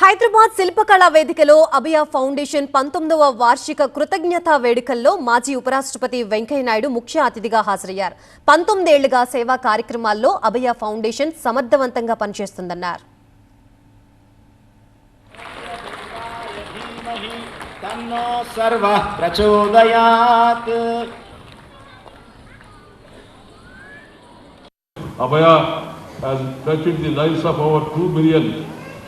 హైదరాబాద్ శిల్పకళా వేదికలో అభయ ఫౌండేషన్ పంతొమ్మిదవ వార్షిక కృతజ్ఞతా వేడుకల్లో మాజీ ఉపరాష్ట్రపతి వెంకయ్యనాయుడు ముఖ్య అతిథిగా హాజరయ్యారు. పంతొమ్మిదేళ్ళుగా సేవా కార్యక్రమాల్లో అభయ ఫౌండేషన్ సమర్థవంతంగా పనిచేస్తుందన్నారు.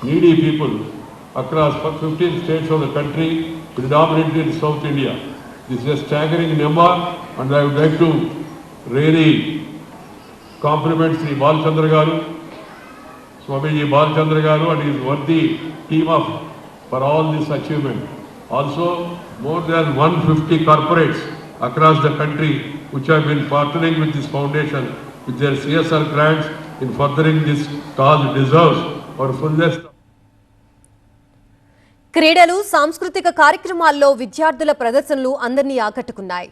Needy people across 15 states of the country, predominantly in South India. This is a staggering number and I would like to really compliment Sri Balchandra Garu, Swamiji Balchandra Garu and his worthy team of for all this achievement. Also, more than 150 corporates across the country which have been partnering with this foundation with their CSR grants in furthering this cause deserves our fullest క్రీడలు సాంస్కృతిక కార్యక్రమాల్లో విద్యార్థుల ప్రదర్శనలు అందరినీ ఆకట్టుకున్నాయి.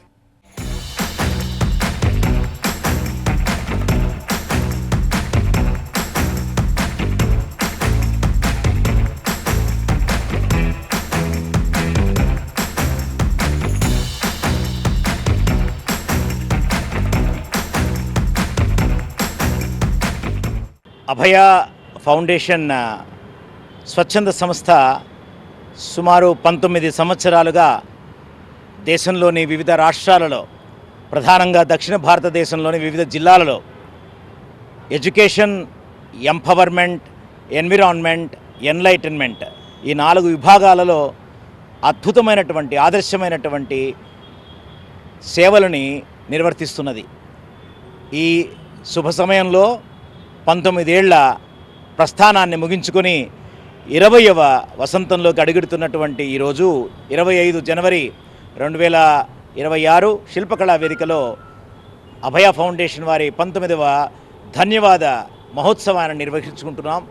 అభయ foundation స్వచ్ఛంద సంస్థ సుమారు పంతొమ్మిది సంవత్సరాలుగా దేశంలోని వివిధ రాష్ట్రాలలో ప్రధానంగా దక్షిణ భారతదేశంలోని వివిధ జిల్లాలలో ఎడ్యుకేషన్ ఎంపవర్మెంట్ ఎన్విరాన్మెంట్ ఎన్లైటన్మెంట్ ఈ నాలుగు విభాగాలలో అద్భుతమైనటువంటి ఆదర్శమైనటువంటి సేవలని నిర్వర్తిస్తున్నది. ఈ శుభ సమయంలో పంతొమ్మిదేళ్ళ ప్రస్థానాన్ని ముగించుకొని ఇరవయవ వసంతంలోకి అడుగుడుతున్నటువంటి ఈరోజు ఇరవై ఐదు జనవరి రెండు వేల ఇరవై ఆరు శిల్పకళా వేదికలో అభయ ఫౌండేషన్ వారి పంతొమ్మిదవ ధన్యవాద మహోత్సవాన్ని నిర్వహించుకుంటున్నాం.